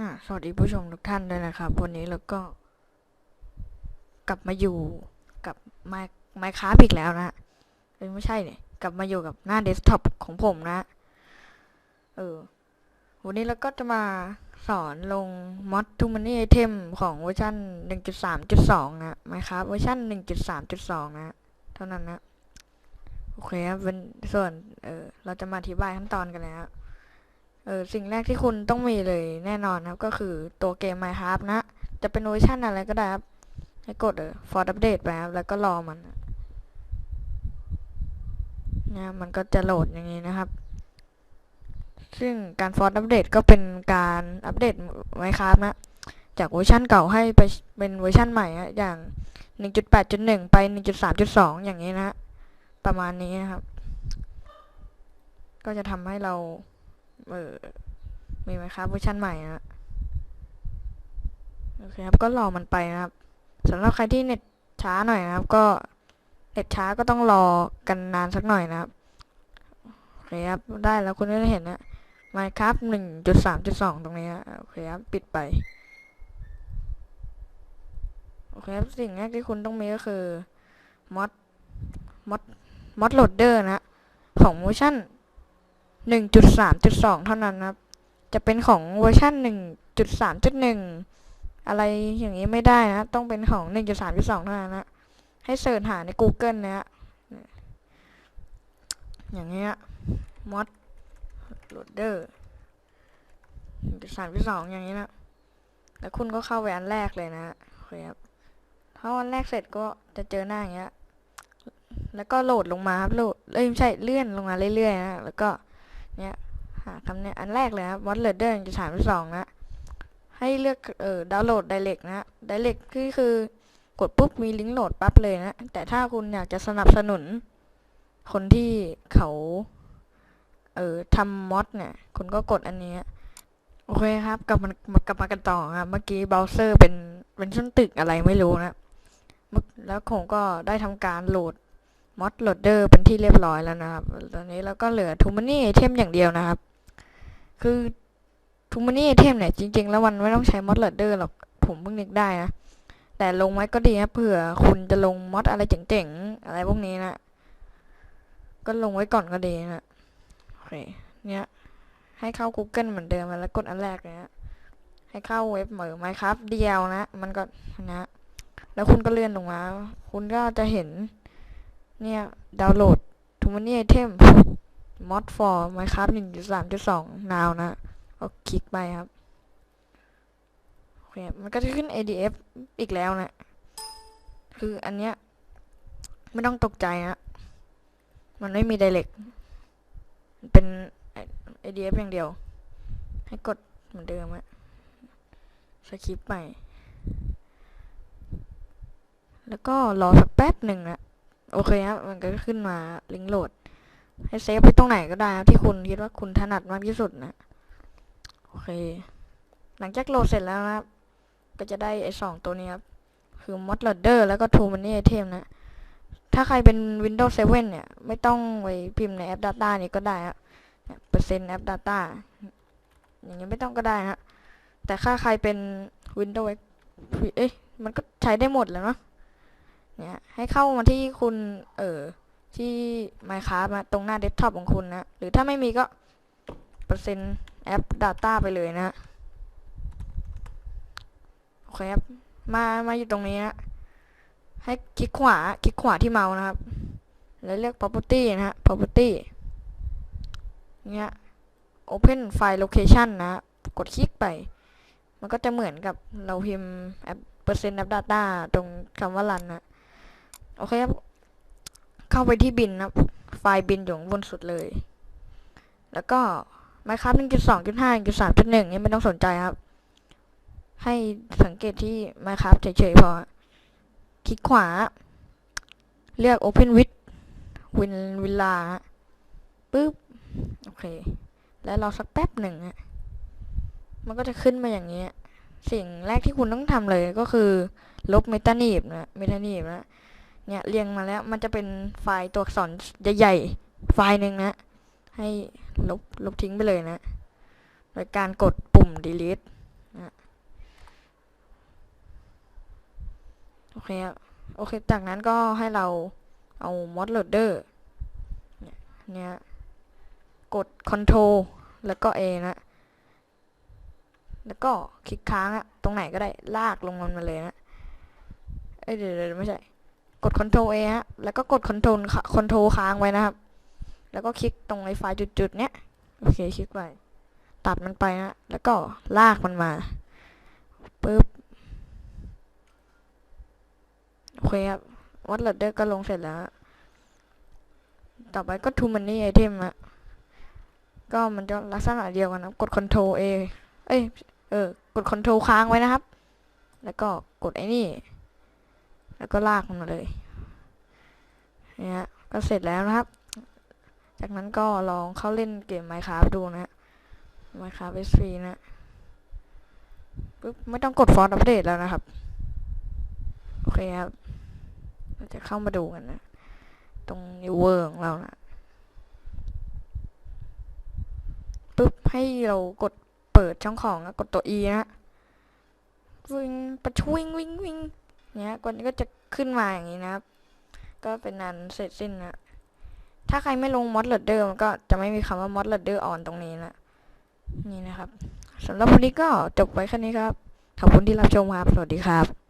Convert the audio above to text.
อ่าสวัสดีผู้ชมทุกท่านด้วยนะครับ วันนี้เราก็กลับมาอยู่กับไมไมค้าอีกแล้วนะเอ้ยไม่ใช่เนี่ย กลับมาอยู่กับหน้าเดสก์ท็อปของผมนะ เออ วันนี้เราก็จะมาสอนลง mod to many item ของเวอร์ชัน1.3.2 นะไมค้าเวอร์ชัน1.3.2 นะ เท่านั้นนะ โอเคครับเป็นส่วน เออเราจะมาอธิบายขั้นตอนกันเลยครับ เออสิ่งแรกที่คุณต้องมีเลยแน่นอนครับ ก็คือตัวเกม Minecraft นะ จะเป็นเวอร์ชันอะไรก็ได้ครับ ให้กดเออ for update ไปครับ แล้วก็รอมันนะมันก็จะโหลดอย่างนี้นะครับ ซึ่งการ for update ก็เป็นการอัปเดต Minecraft นะ จากเวอร์ชันเก่าให้ไปเป็นเวอร์ชันใหม่อะอย่าง 1.8.1 ไป 1.3.2 อย่างนี้นะ ประมาณนี้นะครับ ก็จะทำให้เรา เออมีไหมครับเวอร์ชันใหม่นะโอเคครับก็รอมันไปนะครับสำหรับใครที่เน็ตช้าหน่อยนะครับ ก็เน็ตช้าก็ต้องรอกันนานสักหน่อยนะครับโอเคครับได้แล้วคุณก็จะเห็นนะ Minecraft หนึ่งจุดสามจุดสองตรงนี้นะโอเคครับปิดไปโอเคครับสิ่งแรกที่คุณต้องมีก็คือ mod mod mod loader นะของเวอร์ชัน 1.3.2 เท่านั้นนะครับ จะเป็นของเวอร์ชัน1.3.1 อะไรอย่างนี้ไม่ได้นะ ต้องเป็นของ 1.3.2 เท่านั้นนะให้เสิร์ชหาใน Google นะฮะอย่างเงี้ย mod loader 1.3.2อย่างนี้นะ แล้วคุณก็เข้าไปอันแรกเลยนะโอเคครับถ้าอันแรกเสร็จก็จะเจอหน้าอย่างเงี้ย แล้วก็โหลดลงมาครับ โหลด เอ้ยไม่ใช่ เลื่อนลงมาเรื่อยๆนะ แล้วก็ เนี่ยหาคำเนี่ยอันแรกเลยครับ What Loader จะถามที่สองนะ ให้เลือกเอ่อดาวน์โหลด Direct นะ Direct คือคือกดปุ๊บมีลิงก์โหลดปั๊บเลยนะ แต่ถ้าคุณอยากจะสนับสนุน คนที่เขาเอ่อทำมอดเนี่ย คุณก็กดอันนี้ โอเคครับ กลับมากลับมากันต่อครับ เมื่อกี้เบราว์เซอร์เป็นเป็นชั้นตึกอะไรไม่รู้นะ แล้วผมก็ได้ทำการโหลด มอดโหลดเดอร์เป็นที่เรียบร้อยแล้วนะครับ ตอนนี้เราก็เหลือทูมานี่ไอเทมอย่างเดียวนะครับ คือทูมานี่ไอเทมเนี่ยจริง ๆ แล้วมันไม่ต้องใช้มอดโหลดเดอร์หรอก ผมเพิ่งนึกได้นะ แต่ลงไว้ก็ดีนะเผื่อคุณจะลงมอดอะไรเจ๋งๆ อะไรพวกนี้นะ ก็ลงไว้ก่อนก็ดีนะ โอเค เนี่ย ให้เข้า Google เหมือนเดิมแล้วกดอันแรกเลยนะให้เข้าเว็บเหมือ Minecraft เดียวนะ มันก็นะ แล้วคุณก็เลื่อนลงมา คุณก็จะเห็น เนี่ย ดาวน์โหลดทูมานี่ไอเทม mod for minecraft 1.3.2 now นะก็คลิกไปครับ โอเค มันก็จะขึ้น adf อีกแล้วนะ คืออันเนี้ย ไม่ต้องตกใจนะ มันไม่มี direct มันเป็น adf อย่างเดียว ให้กดเหมือนเดิมอะสคริปไป แล้วก็รอสักแป๊บหนึ่งนะ โอเคครับมันก็ขึ้นมาลิงก์โหลด ให้เซฟไปตรงไหนก็ได้ครับที่คุณคิดว่าคุณถนัดมากที่สุดนะโอเค หลังจากโหลดเสร็จแล้วนะครับ ก็จะได้ไอ้สองตัวนี้ครับ คือ mod loader แล้วก็ tool many item นะ ถ้าใครเป็น Windows 7 เนี่ย ไม่ต้องไปพิมพ์ในแอป Data นี้ก็ได้ครับเปอร์เซ็นต์แอป Data อย่างนี้ไม่ต้องก็ได้นะแต่ถ้าใครเป็น Windows เอ้ยมันก็ใช้ได้หมดแล้วเนาะ เนี่ยให้เข้ามาที่คุณเออที่ Minecraft นะตรงหน้าเดสก์ท็อปของคุณนะ หรือถ้าไม่มีก็เปอร์เซ็นต์แอป Data ไปเลยนะโอเคครับมามาอยู่ตรงนี้นะให้คลิกขวาคลิกขวาที่เมาส์นะครับ แล้วเลือก property นะฮะ property เนี่ย open file location นะ กดคลิกไป มันก็จะเหมือนกับเราพิมพ์แอปเปอร์เซ็นต์แอป Data ตรงคำว่า run นะ โอเคครับ เข้าไปที่บินนะไฟล์บินอยู่บนสุดเลย แล้วก็ Minecraft 1.2.5 1.3.1นี่ไม่ต้องสนใจครับ ให้สังเกตที่ Minecraft เฉยๆพอ คลิกขวา เลือก Open with Win Villa ปึ๊บ โอเค แล้วรอสักแป๊บหนึ่งฮะมันก็จะขึ้นมาอย่างนี้ สิ่งแรกที่คุณต้องทำเลยก็คือ ลบเมตานีบนะ เมตานีบนะ เนี่ยเรียงมาแล้วมันจะเป็นไฟล์ตัวอักษรใหญ่ๆไฟล์หนึ่งนะ ให้ลบลบทิ้งไปเลยนะ โดยการกดปุ่ม delete นะโอเคโอเค จากนั้นก็ให้เราเอา mod loader เนี่ยเนี่ยกด control แล้วก็ A นะ แล้วก็คลิกค้างอะตรงไหนก็ได้ลากลงมันมาเลยนะ เอ้ยเดี๋ยวไม่ใช่ กด Ctrl A ฮะ แล้วก็กด Ctrl ค่ะ Ctrl ค้างไว้นะครับ แล้วก็คลิกตรงไอ้ไฟล์จุดๆ เนี้ย โอเค คลิกไป ตัดมันไปนะ แล้วก็ลากมันมาปึ๊บ โอเคครับ วัดลัดเดอร์ก็ลงเสร็จแล้ว ต่อไปก็ to money item อะก็มันจะลักษณะเดียวกันนะกด Ctrl A เอ้ย เออ กด Ctrl ค้างไว้นะครับ แล้วก็กดไอ้นี่ แล้วก็ลากมันมาเลยเนี่ยฮะก็เสร็จแล้วนะครับ จากนั้นก็ลองเข้าเล่นเกม Minecraft ดูนะฮะ Minecraft SV นะปึ๊บไม่ต้องกด Force Update แล้วนะครับ โอเคครับเราจะเข้ามาดูกันนะ ตรง New World ของเรานะปึ๊บให้เรากดเปิดช่องของนะกดตัว E นะฮะวิ่งประชวิ่งวิ่งวิ่ง เนี้ยกวนก็จะขึ้นมาอย่างนี้นะครับ ก็เป็นนันเสร็จสิ้นนะถ้าใครไม่ลงมอดเลดเดอร์มันก็จะไม่มีคำว่ามอดเลดเดอร์ออนตรงนี้นะนี่นะครับสำหรับวันนี้ก็จบไว้แค่นี้ครับ ขอบคุณที่รับชมครับ สวัสดีครับ